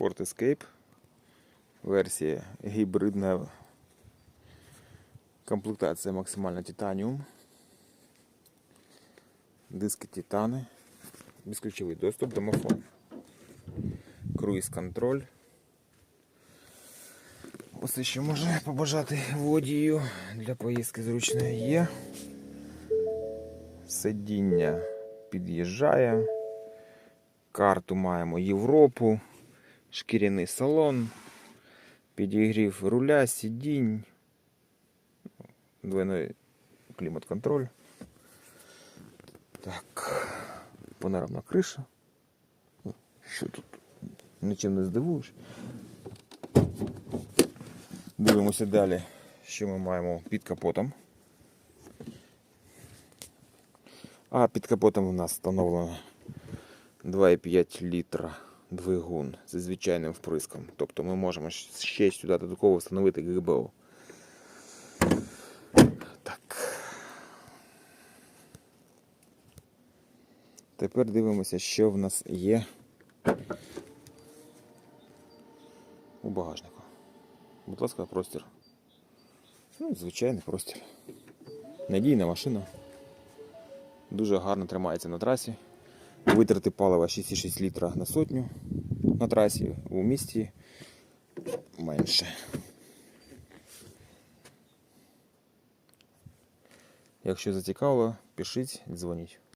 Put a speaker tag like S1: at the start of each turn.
S1: Ford Escape. Версія гібридна. Комплектація максимальна титаніум. Диски титани. Безключовий доступ, домофон. Круїз контроль. Усе, що може побажати водію для поїздки зручної є. Сидіння під'їжджає. Карту маємо Європу, шкіряний салон, підігрів руля, сидінь, двойной клімат-контроль. Так, панорамна криша. Що тут? Нічим не здивуєш. Дивимося далі, що ми маємо під капотом. А під капотом у нас встановлено 2,5 літра двигун зі звичайним вприском. Тобто ми можемо ще сюди додатково встановити ГБО. Так. Тепер дивимося, що в нас є у багажнику. Будь ласка, простір. Ну, звичайний простір. Надійна машина. Дуже гарно тримається на трасі. Витрати палива 6,6 літра на сотню на трасі, у місті менше. Якщо зацікавило, пишіть, дзвоніть.